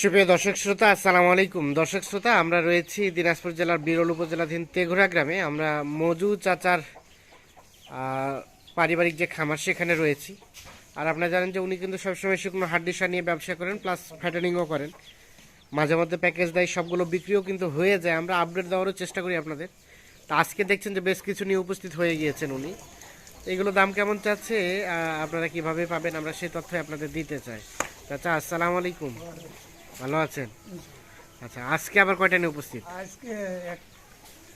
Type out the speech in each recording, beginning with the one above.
সুপ্রিয় দর্শক শ্রোতা, আসসালামু আলাইকুম। দর্শক শ্রোতা, আমরা রয়েছি দিনাজপুর জেলার বিরল উপজেলাধীন তেঘোড়া গ্রামে। আমরা মজু চাচার পারিবারিক যে খামার, সেখানে রয়েছি। আর আপনারা জানেন যে উনি কিন্তু সবসময় শুকনো হাড্ডিসা নিয়ে ব্যবসা করেন প্লাস ফ্যাটেনিংও করেন। মাঝে মধ্যে প্যাকেজ দেয়, সবগুলো বিক্রিও কিন্তু হয়ে যায়। আমরা আপডেট দেওয়ারও চেষ্টা করি আপনাদের। তো আজকে দেখছেন যে বেশ কিছু নিয়ে উপস্থিত হয়ে গিয়েছেন উনি। এগুলো দাম কেমন চাচ্ছে আপনারা কীভাবে পাবেন, আমরা সেই তথ্য আপনাদের দিতে চাই। চাচা, আসসালামু আলাইকুম। ভালো আছেন? আচ্ছা আজকে আবার কয়টা নিয়ে উপস্থিত? আজকে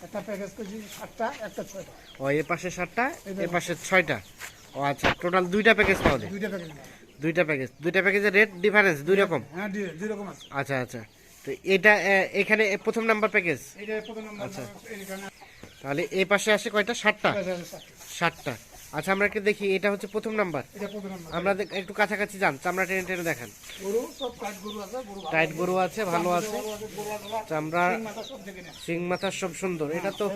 একটা প্যাকেজ করছি সাতটা একটা ছয়টা। ও এ পাশে সাতটা এ পাশে ছয়টা? ও আচ্ছা টোটাল দুইটা প্যাকেজ পাওয়া যায়? দুইটা প্যাকেজ দুইটা প্যাকেজ দুইটা প্যাকেজের রেট ডিফারেন্স দুই রকম? হ্যাঁ দুই রকম আছে। আচ্ছা আচ্ছা। তো এটা এখানে প্রথম নাম্বার প্যাকেজ এইটা প্রথম নম্বর আচ্ছা। তাহলে এই পাশে আসে কয়টা? সাতটা। সাতটা। আচ্ছা আমরা একটু দেখি এটা হচ্ছে প্রথম নাম্বার। আমরা একটু কাছাকাছি যান চামড়া টেনে টেনে দেখান। টাইট গরু আছে ভালো আছে। চামড়া সিং মাথা সব সুন্দর। এটা তো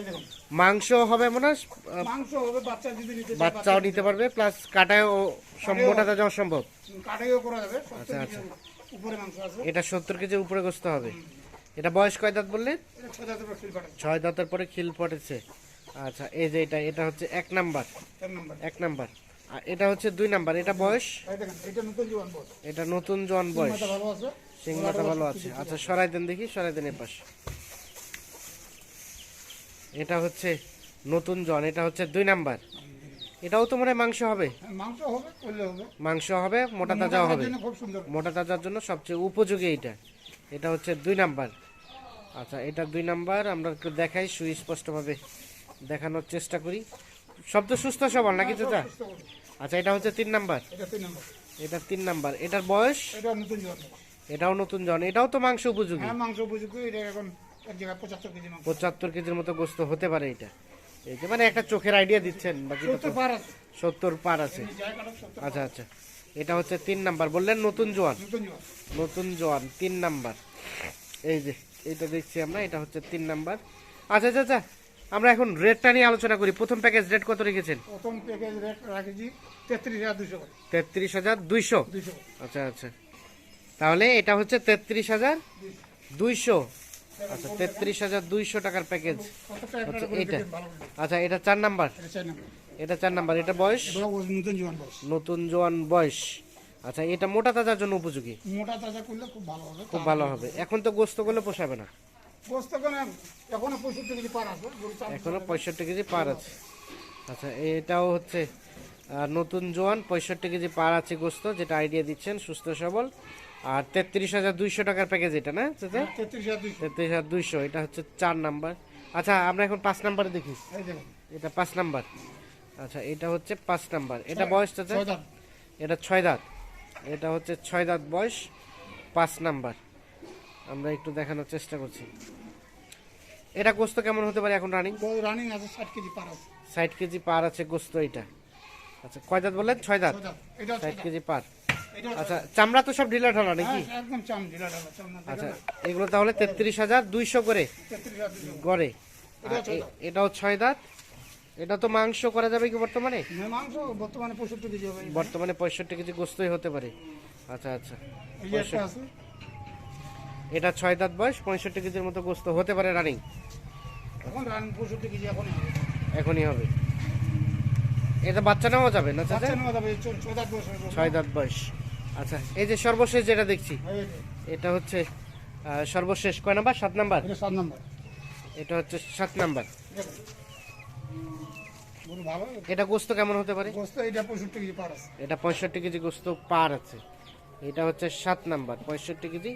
মাংস হবে মনে হয় বাচ্চাও নিতে পারবে প্লাস কাটায়ও মোটাটা যাওয়া সম্ভব। আচ্ছা, আচ্ছা। এটা সত্তর কেজির উপরে গোস্ত হবে। এটা বয়স কয় দাঁত বললেন? ছয় দাঁতের পরে খিল পড়েছে। আচ্ছা এই যে এটা এটা হচ্ছে এক নাম্বার। এক নাম্বার। আর এটা হচ্ছে দুই নাম্বার এটা বয়স? এটা নতুন জোয়ান জন বয়স। মাথা ভালো আছে। আচ্ছা সরাই দেন দেখি সরাই দেন এপাশ। এটা হচ্ছে নতুন জন এটা হচ্ছে দুই নাম্বার। এটাও তো মনে মাংস হবে? হ্যাঁ, মাংস হবে হবে। মাংস হবে মোটা তাজা হবে। মোটা তাজার জন্য সবচেয়ে উপযোগী এটা এটা হচ্ছে দুই নাম্বার। আচ্ছা এটা দুই নাম্বার আমরা একটু দেখাই সুস্পষ্টভাবে। দেখানোর চেষ্টা করি। সব তো সুস্থ সবল নাকি চাচা? সুস্থ আচ্ছা এটা হচ্ছে তিন নাম্বার। এটা তিন নম্বর। এটার বয়স? এটা নতুন জোয়ান এটাও নতুন জন। এটাও তো মাংস উপযোগী। হ্যাঁ মাংস উপযুক্ত এটা এখন পঁচাত্তর কেজির মতো গোস্ত হতে পারে এটা। এই যে মানে একটা চোখের আইডিয়া দিচ্ছেন বাকি সত্তর পার আছে। আচ্ছা আচ্ছা। এটা হচ্ছে তিন নাম্বার। বললেন নতুন জোয়ান। নতুন জোয়ান। নতুন জোয়ান তিন নাম্বার। এই যে এটা দেখছি আমরা। এটা হচ্ছে তিন নাম্বার। আচ্ছা আচ্ছা আচ্ছা আমরা এখন রেটটা নিয়ে আলোচনা করি। প্রথম প্যাকেজ রেট কত রেখেছেন? প্রথম প্যাকেজ রেট রাখেছি তেত্রিশ হাজার দুশো তেত্রিশ হাজার দুইশো আচ্ছা আচ্ছা। তাহলে এটা হচ্ছে তেত্রিশ হাজার দুইশো আচ্ছা তেত্রিশ হাজার দুইশো টাকার প্যাকেজ আচ্ছা, করে আচ্ছা এটা চার নাম্বার? এটা চার নম্বর। এটা এটা বয়স। নতুন জোয়ান বয়স। আচ্ছা এটা মোটা তাজার জন্য উপযোগী? মোটা তাজা করলে খুব ভালো হবে। খুব ভালো হবে। এখন তো গোস্ত করলে পোষাবে না। এখনও পঁয়ষট্টি কেজি পার আছে এখনও পঁয়ষট্টি কেজি পার আছে। আচ্ছা এটাও হচ্ছে নতুন জোয়ান পঁয়ষট্টি কেজি পার আছে গোস্ত যেটা আইডিয়া দিচ্ছেন সুস্থ সবল। আর তেত্রিশ হাজার দুইশো টাকার প্যাকেজ এটা না? তেত্রিশ হাজার দুইশো। এটা হচ্ছে চার নাম্বার। আচ্ছা আমরা এখন পাঁচ নাম্বারে দেখি। এটা পাঁচ নাম্বার। আচ্ছা এটা হচ্ছে পাঁচ নাম্বার। এটা বয়স চাচা? এটা ছয় দাঁত। এটা হচ্ছে ছয় দাঁত বয়স পাঁচ নাম্বার। আমরা একটু দেখানোর চেষ্টা করছি। এটা গোস্ত কেমন হতে পারে এখন রানিং? রানিং আছে ষাট কেজি পার আছে। ষাট কেজি পার আছে গোস্ত এটা। আচ্ছা কয় দাঁত বললেন? ছয় দাঁত? এটা ষাট কেজি পার। আচ্ছা চামড়া তো সব ঢিলা ঢালা নাকি? হ্যাঁ, আচ্ছা এগুলো তাহলে তেত্রিশ হাজার দুইশো করে। গড়ে। এটাও ছয় দাঁত। এটা তো মাংস করা যাবে কি বর্তমানে? মাংস বর্তমানে পঁয়ষট্টি কেজি হবে। বর্তমানে পঁয়ষট্টি কেজি গোস্তই হতে পারে। আচ্ছা আচ্ছা। এটা ছয় দাঁত বয়স পঁয়ষট্টি কেজির মতো গোস্ত হতে পারে রানিং এখন রানিং পঁয়ষট্টি কেজি এখন এখনই হবে। এটা বাচ্চা নেওয়া যাবে না চাচা? ছয় দাঁত বয়স হয়ে আচ্ছা এই যে সর্বশেষ যেটা দেখছি এটা। হচ্ছে সর্বশেষ কয় নাম্বার? সাত নাম্বার? এটা সাত নম্বর। এটা হচ্ছে সাত নাম্বার। এটা গোস্ত কেমন হতে পারে? এটা পঁয়ষট্টি কেজি গোস্ত পার আছে। এটা হচ্ছে সাত নাম্বার পঁয়ষট্টি কেজি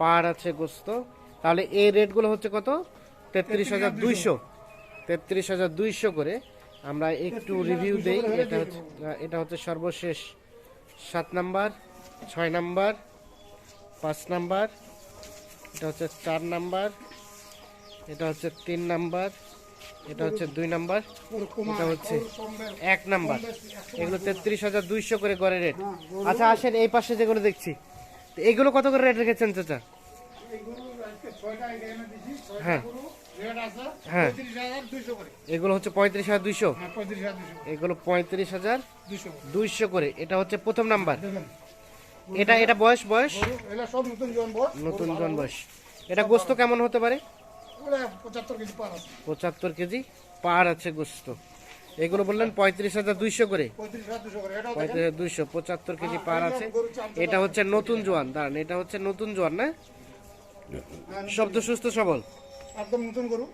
পার আছে গোস্ত। তাহলে এই রেটগুলো হচ্ছে কত? তেত্রিশ হাজার দুইশো। তেত্রিশ হাজার দুইশো করে আমরা একটু রিভিউ দেই। এটা হচ্ছে এটা হচ্ছে সর্বশেষ সাত নাম্বার, ছয় নাম্বার, পাঁচ নাম্বার, এটা হচ্ছে চার নাম্বার, এটা হচ্ছে তিন নাম্বার, এটা হচ্ছে দুই নাম্বার, এটা হচ্ছে। এক নাম্বার। এগুলো তেত্রিশ হাজার দুইশো করে গড়ে রেট। আচ্ছা আসেন এই পাশে যেগুলো দেখছি। এগুলো কত করে রেট রেখেছেন চাচা হ্যাঁ। হ্যাঁ। এগুলো হচ্ছে পঁয়ত্রিশ হাজার দুইশো। এগুলো পঁয়ত্রিশ হাজার দুইশো করে। এটা হচ্ছে প্রথম নাম্বার এটা এটা বয়স বয়স নতুন জন বয়স এটা গোস্ত কেমন হতে পারে পঁচাত্তর কেজি পার আছে গোস্ত এগুলো বললেন পঁয়ত্রিশ হাজার দুইশো করে। পঁয়ত্রিশ দুইশো পঁচাত্তর কেজি পার আছে। এটা হচ্ছে নতুন জোয়ান দাঁড়ান এটা হচ্ছে নতুন জোয়ান না? হ্যাঁ, শব্দ সুস্থ সবল। একদম নতুন গরু।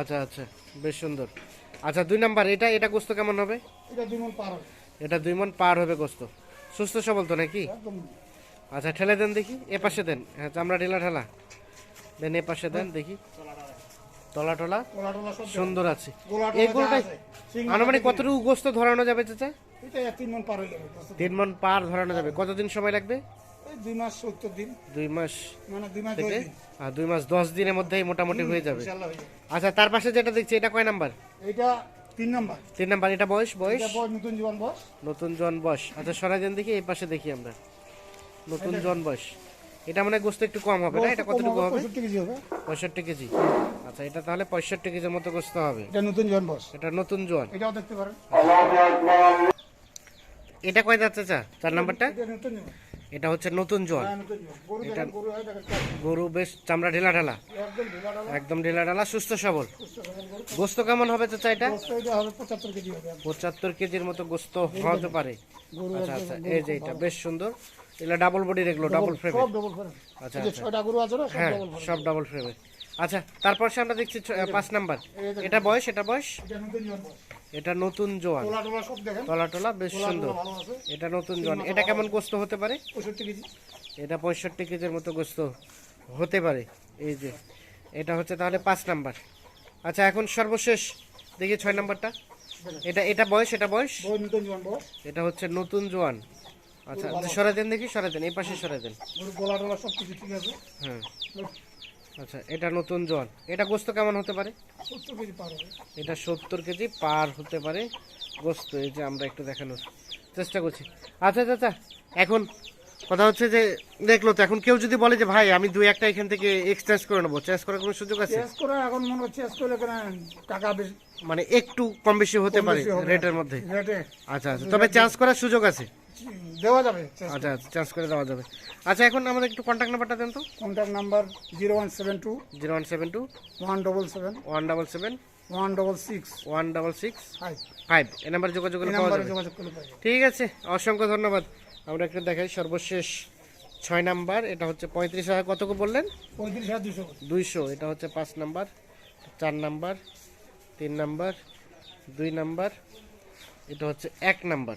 আচ্ছা আচ্ছা বেশ সুন্দর। আচ্ছা দুই নাম্বার এটা এটা গোস্ত কেমন হবে? এটা দুই মন পার হবে। এটা দুই মন পার হবে গোস্ত। সুস্থ সবল তো নাকি? আচ্ছা ঠেলে দেন দেখি এ পাশে দেন। হ্যাঁ চামড়া ঢেলা ঠেলা দেন এ পাশে দেন দেখি। তলা টলা সুন্দর আছে। এই আনুমানিক কতটুকু গোস্ত ধরানো যাবে চাচা? তিন মন পার পার ধরানো যাবে। কতদিন সময় লাগবে? দুই মাস সত্তর দিন। দুই মাস মানে দুই মাস থেকে আর দুই মাস দশ দিনের মধ্যেই মোটামুটি হয়ে যাবে। আচ্ছা তার পাশে যেটা দেখছি এটা কয় নাম্বার? এটা তিন নাম্বার। তিন নাম্বার এটা বয়স বয়স? নতুন জীবন বয়স। নতুন জন বয়স। আচ্ছা সরাই দেন দেখি এই পাশে দেখি আমরা। নতুন জন বয়স। এটা মানে গোস্ত একটু কম হবে না? এটা কতটুকু হবে? পঁয়ষট্টি কেজি হবে। পঁয়ষট্টি কেজি। আচ্ছা এটা তাহলে পঁয়ষট্টি কেজির মতো গোস্ত হবে। এটা নতুন জীবন বয়স এটা নতুন জোয়ান। এটাও দেখতে পারেন। এটা কয় যাচ্ছে চা চার নাম্বারটা? এটা এটা হচ্ছে নতুন জোয়ান। হ্যাঁ গরু গরু হয়। গরু বেশ চামড়া ঢেলা ঢালা। একদম ঢিলা ঢেলা। সুস্থ সবল। গোস্ত কেমন হবে চাচা এটা? এটা পঁচাত্তর কেজির মতো গোস্ত হতে পারে। আচ্ছা আচ্ছা এই যে এটা বেশ সুন্দর। এগুলো ডাবল বডি এগুলো ডাবল ফ্রেম সব ডবল ফ্রেম আচ্ছা এই যে আচ্ছা। ছয়টা গরু আছে না সব হ্যাঁ ডবল ফ্রেম সব ডাবল ফ্রেমের আচ্ছা তারপর সে আমরা দেখছি পাঁচ নাম্বার। এটা বয়স এটা বয়স? এটা নতুন এটা জোয়ান। তলা টলা বেশ সুন্দর। এটা নতুন জোয়ান। এটা কেমন গোস্ত হতে পারে? এটা পঁয়ষট্টি কেজির মতো গোস্ত হতে পারে। এই যে এটা হচ্ছে তাহলে পাঁচ নাম্বার। আচ্ছা এখন সর্বশেষ দেখি ছয় নাম্বারটা। এটা এটা বয়স এটা বয়স। এটা হচ্ছে নতুন জোয়ান। আচ্ছা সরাই দেন দেখি সরাই দেন এই পাশে সরাই দেন। গরু গোলা সব কিছু ঠিক আছে। হ্যাঁ। আচ্ছা এটা নতুন জোয়ান এটা গোস্ত কেমন হতে পারে? এটা সত্তর কেজি পার হতে পারে গোস্ত এই যে আমরা একটু দেখানোর চেষ্টা করছি। আচ্ছা চাচা এখন কথা হচ্ছে যে দেখল তো এখন কেউ যদি বলে যে ভাই আমি দুই একটা এখান থেকে এক্সচেঞ্জ করে নেব চেঞ্জ করার কোনো সুযোগ আছে? চেঞ্জ করে এখন মনে হচ্ছে চেঞ্জ করলে কেন টাকা বেশি মানে একটু কম বেশি হতে পারে রেটের মধ্যে। আচ্ছা আচ্ছা তবে চেঞ্জ করার সুযোগ আছে? দেওয়া যাবে আচ্ছা আচ্ছা চেঞ্জ করে দেওয়া যাবে। আচ্ছা এখন আমাদের একটু কন্ট্যাক্ট নাম্বারটা দেন তো। Contact number zero one seven two zero one seven two one double seven one double seven one double six one double six five এ নাম্বারে যোগাযোগ করলে পাওয়া যাবে। যোগাযোগ করলে ঠিক আছে অসংখ্য ধন্যবাদ। আমরা একটু দেখাই সর্বশেষ ছয় নাম্বার এটা হচ্ছে পঁয়ত্রিশ হাজার কত বললেন? পঁয়ত্রিশ হাজার দুশো দুইশো এটা হচ্ছে পাঁচ নাম্বার চার নাম্বার তিন নাম্বার দুই নাম্বার এটা হচ্ছে এক নাম্বার